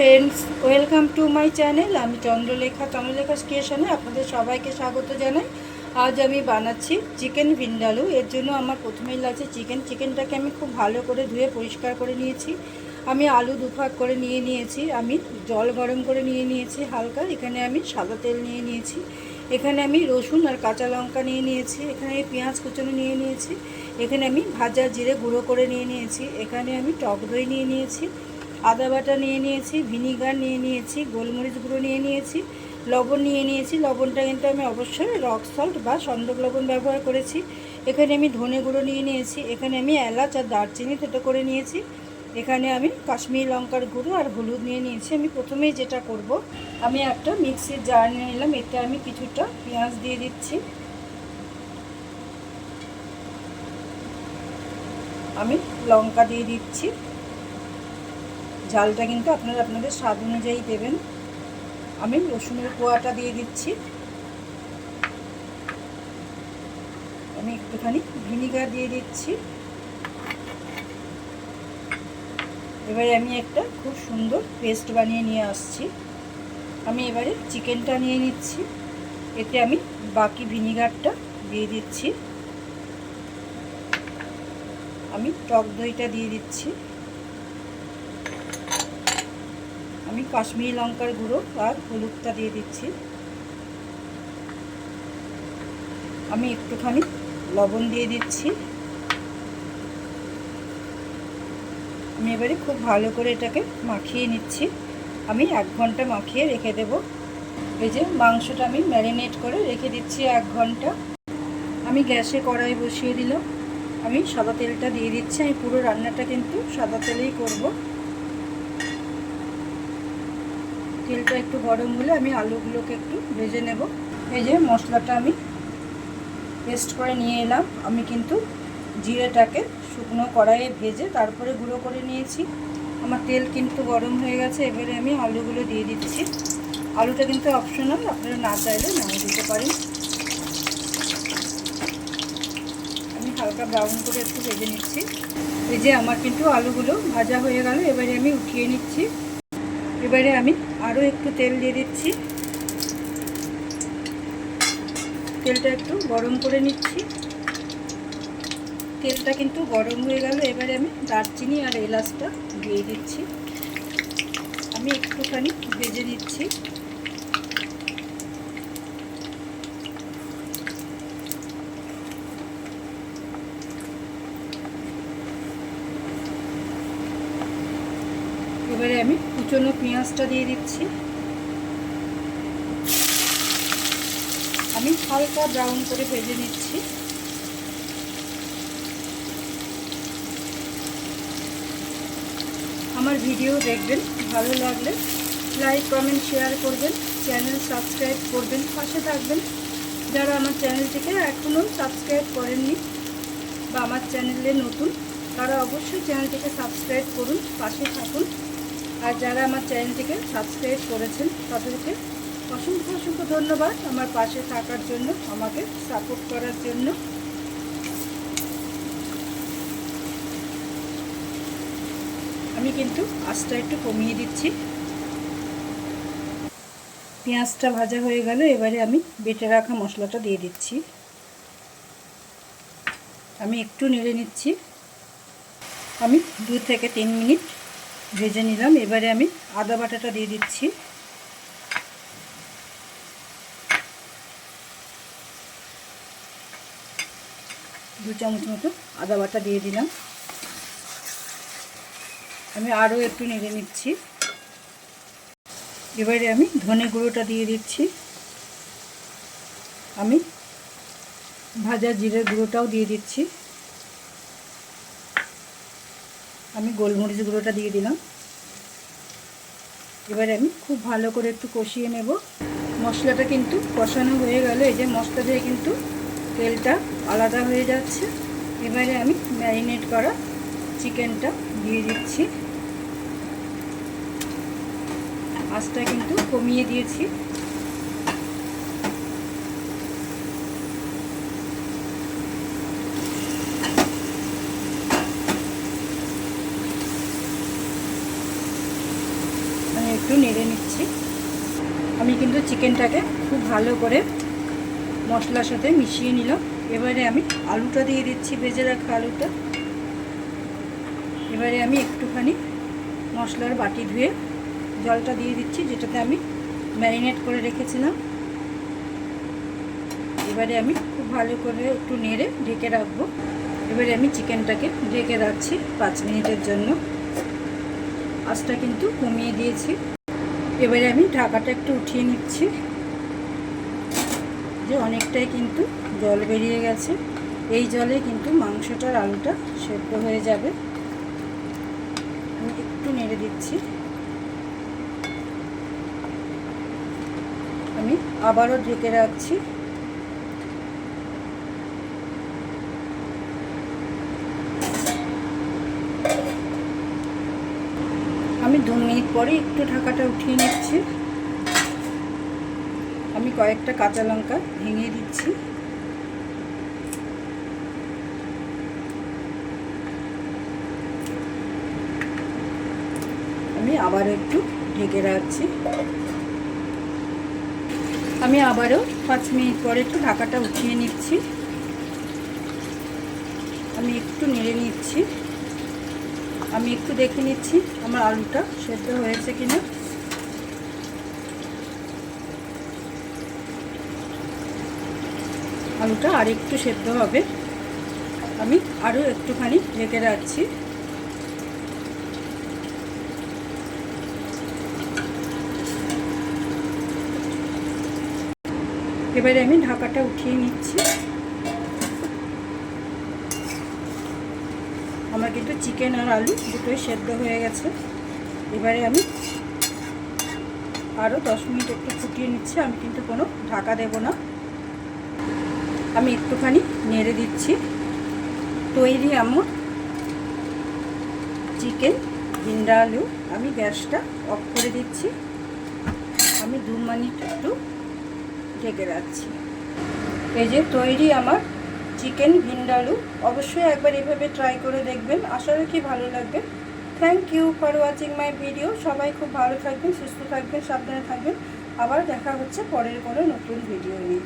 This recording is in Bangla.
Friends welcome to my channel আমি চন্দ্রলেখা চন্দ্রলেখা স্টেশনে আপনাদের সবাইকে স্বাগত জানাই। আজ আমি বানাচ্ছি চিকেন ভিন্ডালু। এর জন্য আমার প্রথমেই লাগছে চিকেন। চিকেনটাকে আমি খুব ভালো করে ধুয়ে পরিষ্কার করে নিয়েছি। আমি আলু দুভাগ করে নিয়ে নিয়েছি। আমি জল গরম করে নিয়ে নিয়েছি হালকা। এখানে আমি সাদা তেল নিয়ে নিয়েছি। এখানে আমি রসুন আর কাঁচা লঙ্কা নিয়ে নিয়েছি। এখানে আমি পেঁয়াজ কুচনো নিয়ে নিয়েছি। এখানে আমি ভাজা জিরে গুঁড়ো করে নিয়ে নিয়েছি। এখানে আমি টক দই নিয়ে নিয়েছি। আদা বাটা নিয়ে নিয়েছি, ভিনিগার নিয়ে নিয়েছি, গোলমরিচ গুঁড়ো নিয়ে নিয়েছি, লবণ নিয়ে নিয়েছি। লবণটা কিন্তু আমি অবশ্যই রক সল্ট বা সন্দক লবণ ব্যবহার করেছি। এখানে আমি ধনে গুঁড়ো নিয়ে নিয়েছি, এখানে আমি এলাচ আর দারচিনি থেতো করে নিয়েছি। এখানে আমি কাশ্মীরি লঙ্কার গুঁড়ো আর হলুদ নিয়ে নিয়েছি। আমি প্রথমেই যেটা করব, আমি একটা মিক্সির জার নিয়ে নিলাম, এতে আমি কিছুটা পেঁয়াজ দিয়ে দিচ্ছি। আমি লঙ্কা দিয়ে দিচ্ছি। ঝালটা কিন্তু আপনারা আপনাদের স্বাদ অনুযায়ী দেবেন। আমি রসুনের কোয়াটা দিয়ে দিচ্ছি। আমি একটুখানি ভিনিগার দিয়ে দিচ্ছি। এবারে আমি একটা খুব সুন্দর পেস্ট বানিয়ে নিয়ে আসছি। আমি এবারে চিকেনটা নিয়ে নিচ্ছি। এতে আমি বাকি ভিনিগারটা দিয়ে দিচ্ছি। আমি টক দইটা দিয়ে দিচ্ছি। আমি কাশ্মীরি লঙ্কার গুঁড়ো আর হলুদটা দিয়ে দিচ্ছি। আমি একটুখানি লবণ দিয়ে দিচ্ছি। আমি এবারে খুব ভালো করে এটাকে মাখিয়ে নিচ্ছি। আমি এক ঘণ্টা মাখিয়ে রেখে দেব। এই যে মাংসটা আমি ম্যারিনেট করে রেখে দিচ্ছি এক ঘণ্টা। আমি গ্যাসে কড়াই বসিয়ে দিলাম। আমি সাদা তেলটা দিয়ে দিচ্ছি। আমি পুরো রান্নাটা কিন্তু সাদা তেলেই করব। তেলটা একটু গরম হলে আমি আলুগুলোকে একটু ভেজে নেব। এই যে মশলাটা আমি পেস্ট করে নিয়ে এলাম। আমি কিন্তু জিরেটাকে শুকনো কড়াইয়ে ভেজে তারপরে গুঁড়ো করে নিয়েছি। আমার তেল কিন্তু গরম হয়ে গেছে, এবারে আমি আলুগুলো দিয়ে দিচ্ছি। আলুটা কিন্তু অপশনাল আপনারা না চাইলে নাও দিতে পারেন। আমি হালকা ব্রাউন করে একটু ভেজে নিচ্ছি। এই যে আমার কিন্তু আলুগুলো ভাজা হয়ে গেল, এবারে আমি উঠিয়ে নিচ্ছি। এবারে আমি আরও একটু তেল দিয়ে দিচ্ছি। তেলটা একটু গরম করে নিচ্ছি। তেলটা কিন্তু গরম হয়ে গেল, এবারে আমি দারচিনি আর এলাচটা দিয়ে দিচ্ছি। আমি একটুখানি ভেজে নিচ্ছি। এবারে আমি কুচনো পেঁয়াজটা দিয়ে দিচ্ছি। আমি হালকা ব্রাউন করে ভেজে নিচ্ছি। আমার ভিডিও দেখবেন, ভালো লাগলে লাইক, কমেন্ট, শেয়ার করবেন, চ্যানেল সাবস্ক্রাইব করবেন, পাশে থাকবেন। যারা আমার চ্যানেলটিকে এখনও সাবস্ক্রাইব করেননি বা আমার চ্যানেলে নতুন, তারা অবশ্যই চ্যানেলটিকে সাবস্ক্রাইব করুন, পাশে থাকুন। আর যারা আমার চ্যানেলটিকে সাবস্ক্রাইব করেছেন, তাদেরকে অসংখ্য অসংখ্য ধন্যবাদ আমার পাশে থাকার জন্য, আমাকে সাপোর্ট করার জন্য। আমি কিন্তু আঁচটা একটু কমিয়ে দিচ্ছি। পেঁয়াজটা ভাজা হয়ে গেল, এবারে আমি বেটে রাখা মশলাটা দিয়ে দিচ্ছি। আমি একটু নেড়ে নিচ্ছি। আমি দু থেকে তিন মিনিট ভেজে নিলাম। এবারে আমি আদা বাটাটা দিয়ে দিচ্ছি। দু চামচ মতো আদা বাটা দিয়ে দিলাম। আমি আরও একটু নেড়ে নিচ্ছি। এবারে আমি ধনে গুঁড়োটা দিয়ে দিচ্ছি। আমি ভাজা জিরের গুঁড়োটাও দিয়ে দিচ্ছি। আমি গোলমরিচ গুঁড়োটা দিয়ে দিলাম। এবারে আমি খুব ভালো করে একটু কষিয়ে নেব। মশলাটা কিন্তু কষানো হয়ে গেল, এই যে মশলা দিয়ে কিন্তু তেলটা আলাদা হয়ে যাচ্ছে। এবারে আমি ম্যারিনেট করা চিকেনটা দিয়ে দিচ্ছি। আঁচটা কিন্তু কমিয়ে দিয়েছি। একটু নেড়ে নিচ্ছি। আমি কিন্তু চিকেনটাকে খুব ভালো করে মশলার সাথে মিশিয়ে নিলাম। এবারে আমি আলুটা দিয়ে দিচ্ছি, ভেজে রাখা আলুটা। এবারে আমি একটুখানি মশলার বাটি ধুয়ে জলটা দিয়ে দিচ্ছি, যেটাতে আমি ম্যারিনেট করে রেখেছিলাম। এবারে আমি খুব ভালো করে একটু নেড়ে ঢেকে রাখব। এবারে আমি চিকেনটাকে ঢেকে রাখছি পাঁচ মিনিটের জন্য। আঁচটা কিন্তু কমিয়ে দিয়েছি। এবারে আমি ঢাকাটা একটু উঠিয়ে নিচ্ছি। যে অনেকটাই কিন্তু জল বেরিয়ে গেছে। এই জলে কিন্তু মাংসটার আলুটা সেদ্ধ হয়ে যাবে। আমি একটু নেড়ে দিচ্ছি। আমি আবারও ঢেকে রাখছি। দু মিনিট পরে একটু ঢাকাটা উঠিয়ে নিচ্ছি। আমি কয়েকটা কাঁচা লঙ্কা ভেঙে দিচ্ছি। আমি আবারও একটু ঢেকে রাখছি। আমি আবারও পাঁচ মিনিট পরে একটু ঢাকাটা উঠিয়ে নিচ্ছি। আমি একটু নেড়ে নিচ্ছি। আমি একটু দেখে নিচ্ছি আমার আলুটা সেদ্ধ হয়েছে কিনা। আলুটা আর একটু সেদ্ধ হবে। আমি আরও একটুখানি ঢেকে রাখছি। এবারে আমি ঢাকাটা উঠিয়ে নিচ্ছি। আমার কিন্তু চিকেন আর আলু দুটোই সেদ্ধ হয়ে গেছে। এবারে আমি আরও দশ মিনিট একটু ফুটিয়ে নিচ্ছি, আমি কিন্তু কোনো ঢাকা দেব না। আমি একটুখানি নেড়ে দিচ্ছি। তৈরি আমার চিকেন, ভিন্ডা আলু। আমি গ্যাসটা অফ করে দিচ্ছি। আমি দু মিনিট একটু ঢেকে রাখছি। এই যে তৈরি আমার চিকেন ভিন্ডালু অবশ্যই একবার এভাবে ট্রাই করে দেখবেন। আশা রাখি ভালো লাগবে। Thank you for watching my video সবাই খুব ভালো থাকবেন, সুস্থ থাকবেন, সাবধানে থাকবেন। আবার দেখা হচ্ছে পরের কোনো নতুন ভিডিও নিয়ে।